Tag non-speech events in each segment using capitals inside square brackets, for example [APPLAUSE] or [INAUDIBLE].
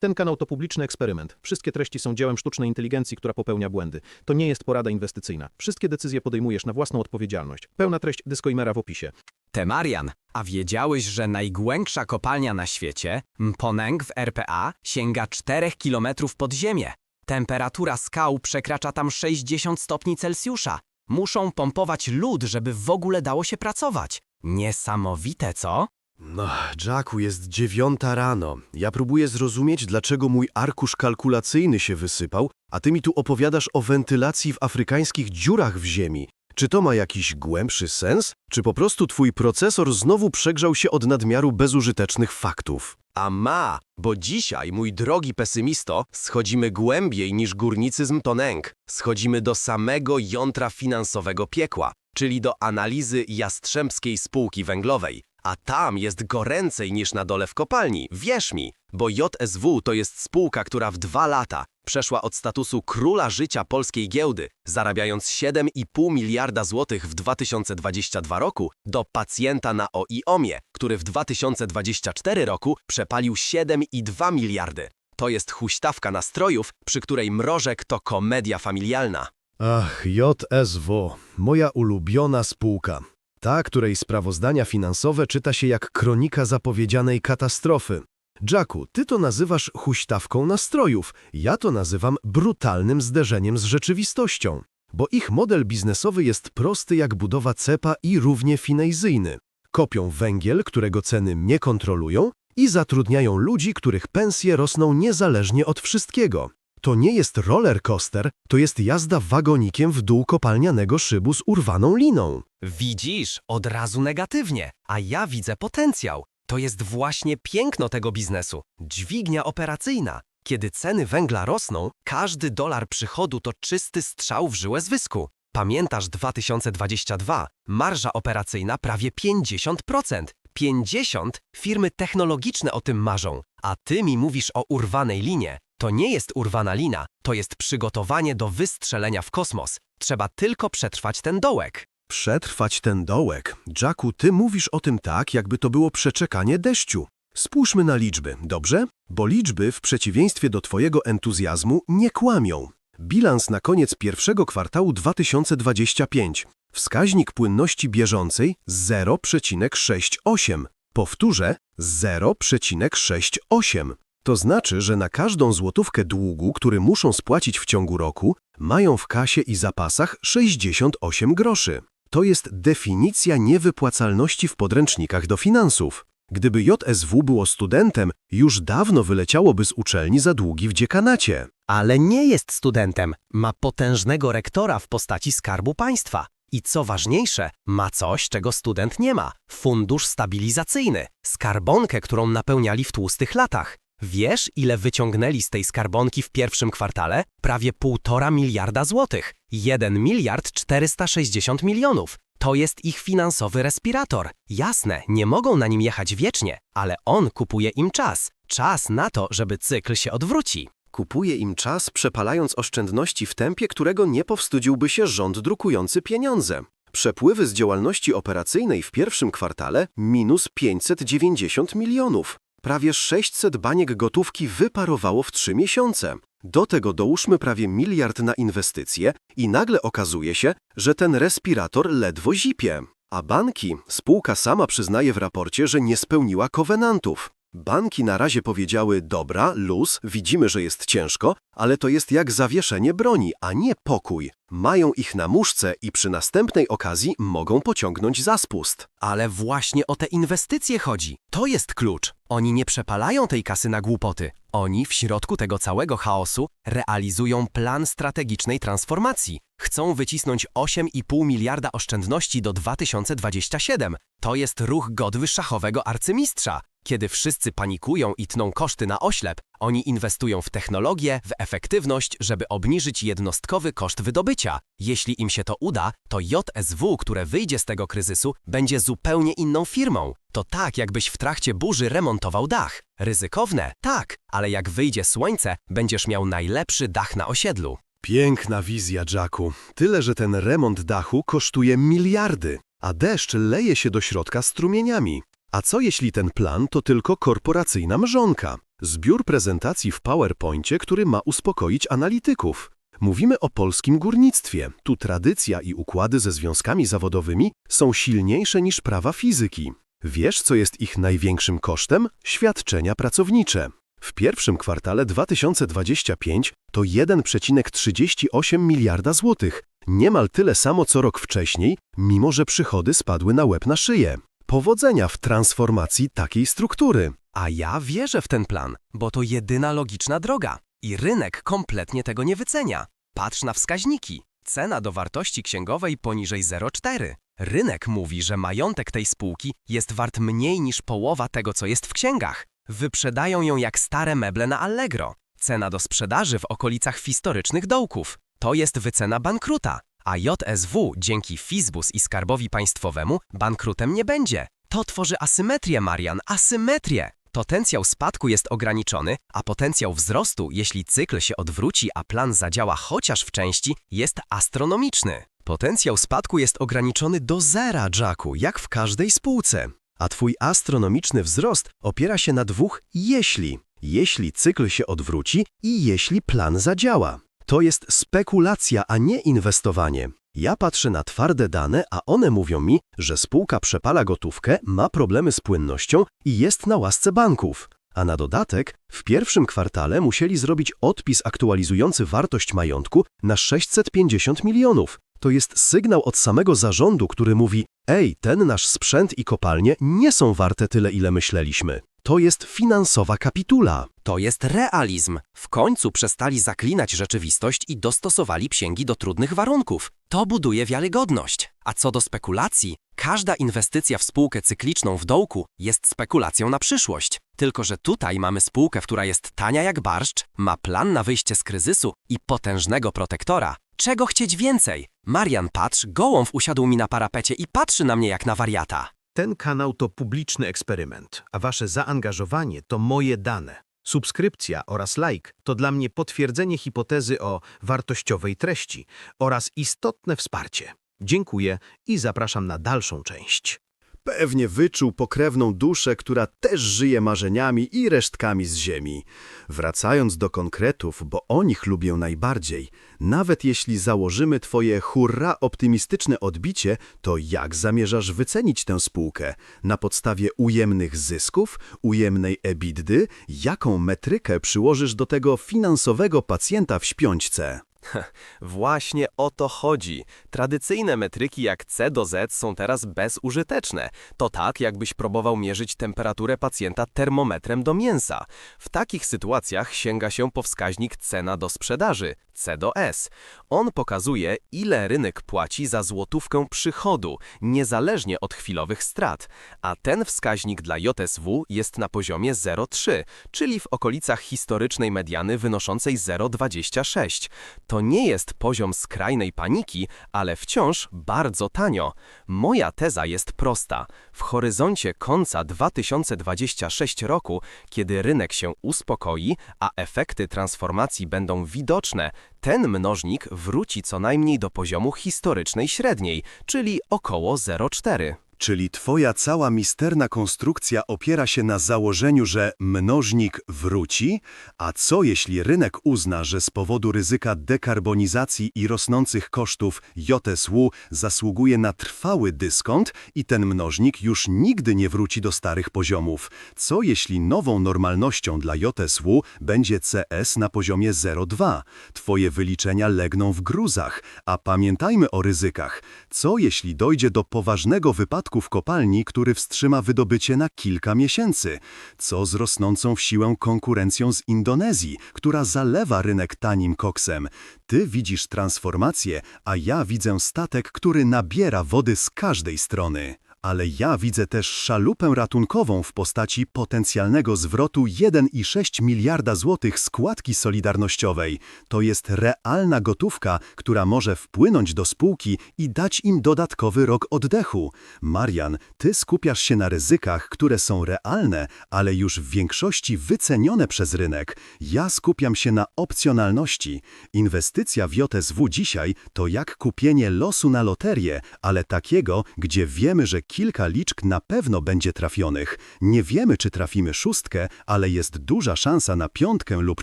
Ten kanał to publiczny eksperyment. Wszystkie treści są dziełem sztucznej inteligencji, która popełnia błędy. To nie jest porada inwestycyjna. Wszystkie decyzje podejmujesz na własną odpowiedzialność. Pełna treść Disclaimera w opisie. Temarian, a wiedziałeś, że najgłębsza kopalnia na świecie, Mponeng w RPA, sięga 4 km pod ziemię? Temperatura skał przekracza tam 60 stopni Celsjusza. Muszą pompować lód, żeby w ogóle dało się pracować. Niesamowite, co? No, Jacku, jest dziewiąta rano. Ja próbuję zrozumieć, dlaczego mój arkusz kalkulacyjny się wysypał, a ty mi tu opowiadasz o wentylacji w afrykańskich dziurach w ziemi. Czy to ma jakiś głębszy sens? Czy po prostu twój procesor znowu przegrzał się od nadmiaru bezużytecznych faktów? A ma, bo dzisiaj, mój drogi pesymisto, schodzimy głębiej niż górnicy z Mtoneng. Schodzimy do samego jątra finansowego piekła, czyli do analizy jastrzębskiej spółki węglowej. A tam jest goręcej niż na dole w kopalni, wierz mi, bo JSW to jest spółka, która w dwa lata przeszła od statusu króla życia polskiej giełdy, zarabiając 7,5 miliarda złotych w 2022 roku, do pacjenta na OIOMie, który w 2024 roku przepalił 7,2 miliardy. To jest huśtawka nastrojów, przy której mrożek to komedia familialna. Ach, JSW, moja ulubiona spółka. Ta, której sprawozdania finansowe czyta się jak kronika zapowiedzianej katastrofy. Jacku, ty to nazywasz huśtawką nastrojów, ja to nazywam brutalnym zderzeniem z rzeczywistością. Bo ich model biznesowy jest prosty jak budowa cepa i równie finejzyjny. Kopią węgiel, którego ceny nie kontrolują i zatrudniają ludzi, których pensje rosną niezależnie od wszystkiego. To nie jest roller coaster, to jest jazda wagonikiem w dół kopalnianego szybu z urwaną liną. Widzisz, od razu negatywnie, a ja widzę potencjał. To jest właśnie piękno tego biznesu. Dźwignia operacyjna. Kiedy ceny węgla rosną, każdy dolar przychodu to czysty strzał w żyłę zwysku. Pamiętasz 2022? Marża operacyjna prawie 50%. 50 firmy technologiczne o tym marzą. A ty mi mówisz o urwanej linie. To nie jest urwana lina, to jest przygotowanie do wystrzelenia w kosmos. Trzeba tylko przetrwać ten dołek. Przetrwać ten dołek. Jacku, ty mówisz o tym tak, jakby to było przeczekanie deszczu. Spójrzmy na liczby, dobrze? Bo liczby, w przeciwieństwie do twojego entuzjazmu, nie kłamią. Bilans na koniec pierwszego kwartału 2025. Wskaźnik płynności bieżącej 0,68. Powtórzę 0,68. To znaczy, że na każdą złotówkę długu, który muszą spłacić w ciągu roku, mają w kasie i zapasach 68 groszy. To jest definicja niewypłacalności w podręcznikach do finansów. Gdyby JSW było studentem, już dawno wyleciałoby z uczelni za długi w dziekanacie. Ale nie jest studentem. Ma potężnego rektora w postaci skarbu państwa. I co ważniejsze, ma coś, czego student nie ma. Fundusz stabilizacyjny. Skarbonkę, którą napełniali w tłustych latach. Wiesz, ile wyciągnęli z tej skarbonki w pierwszym kwartale? Prawie 1,5 miliarda złotych. 1 miliard 460 milionów. To jest ich finansowy respirator. Jasne, nie mogą na nim jechać wiecznie, ale on kupuje im czas. Czas na to, żeby cykl się odwróci. Kupuje im czas, przepalając oszczędności w tempie, którego nie powstydziłby się rząd drukujący pieniądze. Przepływy z działalności operacyjnej w pierwszym kwartale minus 590 milionów. Prawie 600 baniek gotówki wyparowało w 3 miesiące. Do tego dołóżmy prawie miliard na inwestycje i nagle okazuje się, że ten respirator ledwo zipie. A banki, spółka sama przyznaje w raporcie, że nie spełniła kowenantów. Banki na razie powiedziały, dobra, luz, widzimy, że jest ciężko, ale to jest jak zawieszenie broni, a nie pokój. Mają ich na muszce i przy następnej okazji mogą pociągnąć za spust. Ale właśnie o te inwestycje chodzi. To jest klucz. Oni nie przepalają tej kasy na głupoty. Oni w środku tego całego chaosu realizują plan strategicznej transformacji. Chcą wycisnąć 8,5 miliarda oszczędności do 2027. To jest ruch godły szachowego arcymistrza. Kiedy wszyscy panikują i tną koszty na oślep, oni inwestują w technologię, w efektywność, żeby obniżyć jednostkowy koszt wydobycia. Jeśli im się to uda, to JSW, które wyjdzie z tego kryzysu, będzie zupełnie inną firmą. To tak, jakbyś w trakcie burzy remontował dach. Ryzykowne? Tak, ale jak wyjdzie słońce, będziesz miał najlepszy dach na osiedlu. Piękna wizja, Jacku. Tyle, że ten remont dachu kosztuje miliardy, a deszcz leje się do środka strumieniami. A co jeśli ten plan to tylko korporacyjna mrzonka? Zbiór prezentacji w PowerPoincie, który ma uspokoić analityków. Mówimy o polskim górnictwie. Tu tradycja i układy ze związkami zawodowymi są silniejsze niż prawa fizyki. Wiesz, co jest ich największym kosztem? Świadczenia pracownicze. W pierwszym kwartale 2025 to 1,38 miliarda złotych, niemal tyle samo co rok wcześniej, mimo że przychody spadły na łeb na szyję. Powodzenia w transformacji takiej struktury. A ja wierzę w ten plan, bo to jedyna logiczna droga. I rynek kompletnie tego nie wycenia. Patrz na wskaźniki. Cena do wartości księgowej poniżej 0,4. Rynek mówi, że majątek tej spółki jest wart mniej niż połowa tego, co jest w księgach. Wyprzedają ją jak stare meble na Allegro. Cena do sprzedaży w okolicach historycznych dołków. To jest wycena bankruta. A JSW dzięki Fizbus i Skarbowi Państwowemu bankrutem nie będzie. To tworzy asymetrię, Marian, asymetrię. Potencjał spadku jest ograniczony, a potencjał wzrostu, jeśli cykl się odwróci, a plan zadziała chociaż w części, jest astronomiczny. Potencjał spadku jest ograniczony do zera, Jacku, jak w każdej spółce. A twój astronomiczny wzrost opiera się na dwóch jeśli. Jeśli cykl się odwróci i jeśli plan zadziała. To jest spekulacja, a nie inwestowanie. Ja patrzę na twarde dane, a one mówią mi, że spółka przepala gotówkę, ma problemy z płynnością i jest na łasce banków. A na dodatek w pierwszym kwartale musieli zrobić odpis aktualizujący wartość majątku na 650 milionów. To jest sygnał od samego zarządu, który mówi: Ej, ten nasz sprzęt i kopalnie nie są warte tyle, ile myśleliśmy. To jest finansowa kapitula. To jest realizm. W końcu przestali zaklinać rzeczywistość i dostosowali księgi do trudnych warunków. To buduje wiarygodność. A co do spekulacji, każda inwestycja w spółkę cykliczną w dołku jest spekulacją na przyszłość. Tylko, że tutaj mamy spółkę, która jest tania jak barszcz, ma plan na wyjście z kryzysu i potężnego protektora. Czego chcieć więcej? Marian, patrz, gołąb usiadł mi na parapecie i patrzy na mnie jak na wariata. Ten kanał to publiczny eksperyment, a wasze zaangażowanie to moje dane. Subskrypcja oraz like to dla mnie potwierdzenie hipotezy o wartościowej treści oraz istotne wsparcie. Dziękuję i zapraszam na dalszą część. Pewnie wyczuł pokrewną duszę, która też żyje marzeniami i resztkami z ziemi. Wracając do konkretów, bo o nich lubię najbardziej, nawet jeśli założymy twoje hurra optymistyczne odbicie, to jak zamierzasz wycenić tę spółkę? Na podstawie ujemnych zysków, ujemnej ebitdy? Jaką metrykę przyłożysz do tego finansowego pacjenta w śpiączce? [LAUGHS] Właśnie o to chodzi. Tradycyjne metryki jak C do Z są teraz bezużyteczne. To tak, jakbyś próbował mierzyć temperaturę pacjenta termometrem do mięsa. W takich sytuacjach sięga się po wskaźnik cena do sprzedaży, C do S. On pokazuje, ile rynek płaci za złotówkę przychodu, niezależnie od chwilowych strat, a ten wskaźnik dla JSW jest na poziomie 0,3, czyli w okolicach historycznej mediany wynoszącej 0,26. To nie jest poziom skrajnej paniki, ale wciąż bardzo tanio. Moja teza jest prosta. W horyzoncie końca 2026 roku, kiedy rynek się uspokoi, a efekty transformacji będą widoczne, ten mnożnik wróci co najmniej do poziomu historycznej średniej, czyli około 0,4. Czyli twoja cała misterna konstrukcja opiera się na założeniu, że mnożnik wróci? A co jeśli rynek uzna, że z powodu ryzyka dekarbonizacji i rosnących kosztów JSW zasługuje na trwały dyskont i ten mnożnik już nigdy nie wróci do starych poziomów? Co jeśli nową normalnością dla JSW będzie CS na poziomie 0,2? Twoje wyliczenia legną w gruzach, a pamiętajmy o ryzykach. Co jeśli dojdzie do poważnego wypadku kopalni, który wstrzyma wydobycie na kilka miesięcy? Co z rosnącą w siłę konkurencją z Indonezji, która zalewa rynek tanim koksem? Ty widzisz transformację, a ja widzę statek, który nabiera wody z każdej strony. Ale ja widzę też szalupę ratunkową w postaci potencjalnego zwrotu 1,6 miliarda złotych składki solidarnościowej. To jest realna gotówka, która może wpłynąć do spółki i dać im dodatkowy rok oddechu. Marian, ty skupiasz się na ryzykach, które są realne, ale już w większości wycenione przez rynek. Ja skupiam się na opcjonalności. Inwestycja w JSW dzisiaj to jak kupienie losu na loterię, ale takiego, gdzie wiemy, że kilka liczb na pewno będzie trafionych. Nie wiemy, czy trafimy szóstkę, ale jest duża szansa na piątkę lub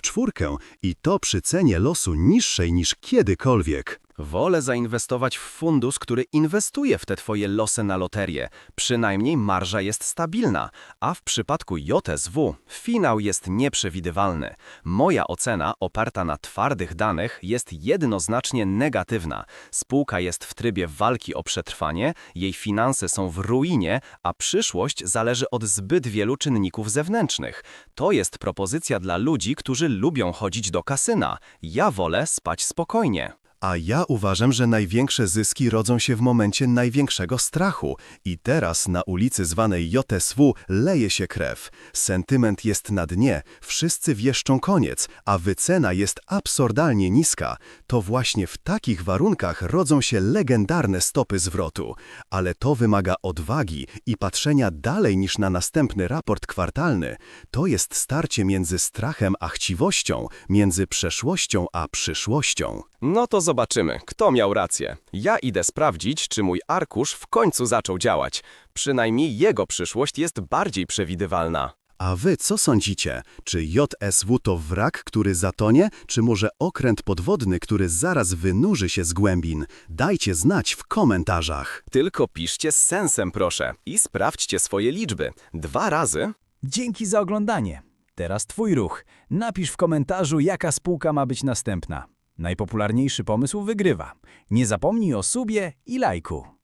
czwórkę i to przy cenie losu niższej niż kiedykolwiek. Wolę zainwestować w fundusz, który inwestuje w te twoje losy na loterię. Przynajmniej marża jest stabilna, a w przypadku JSW finał jest nieprzewidywalny. Moja ocena, oparta na twardych danych, jest jednoznacznie negatywna. Spółka jest w trybie walki o przetrwanie, jej finanse są w ruinie, a przyszłość zależy od zbyt wielu czynników zewnętrznych. To jest propozycja dla ludzi, którzy lubią chodzić do kasyna. Ja wolę spać spokojnie. A ja uważam, że największe zyski rodzą się w momencie największego strachu. I teraz na ulicy zwanej JSW leje się krew. Sentyment jest na dnie, wszyscy wieszczą koniec, a wycena jest absurdalnie niska. To właśnie w takich warunkach rodzą się legendarne stopy zwrotu. Ale to wymaga odwagi i patrzenia dalej niż na następny raport kwartalny. To jest starcie między strachem a chciwością, między przeszłością a przyszłością. No to zobaczymy, kto miał rację. Ja idę sprawdzić, czy mój arkusz w końcu zaczął działać. Przynajmniej jego przyszłość jest bardziej przewidywalna. A wy co sądzicie? Czy JSW to wrak, który zatonie, czy może okręt podwodny, który zaraz wynurzy się z głębin? Dajcie znać w komentarzach. Tylko piszcie z sensem, proszę, i sprawdźcie swoje liczby. Dwa razy Dzięki za oglądanie. Teraz Twój ruch. Napisz w komentarzu, jaka spółka ma być następna. Najpopularniejszy pomysł wygrywa. Nie zapomnij o subie i lajku.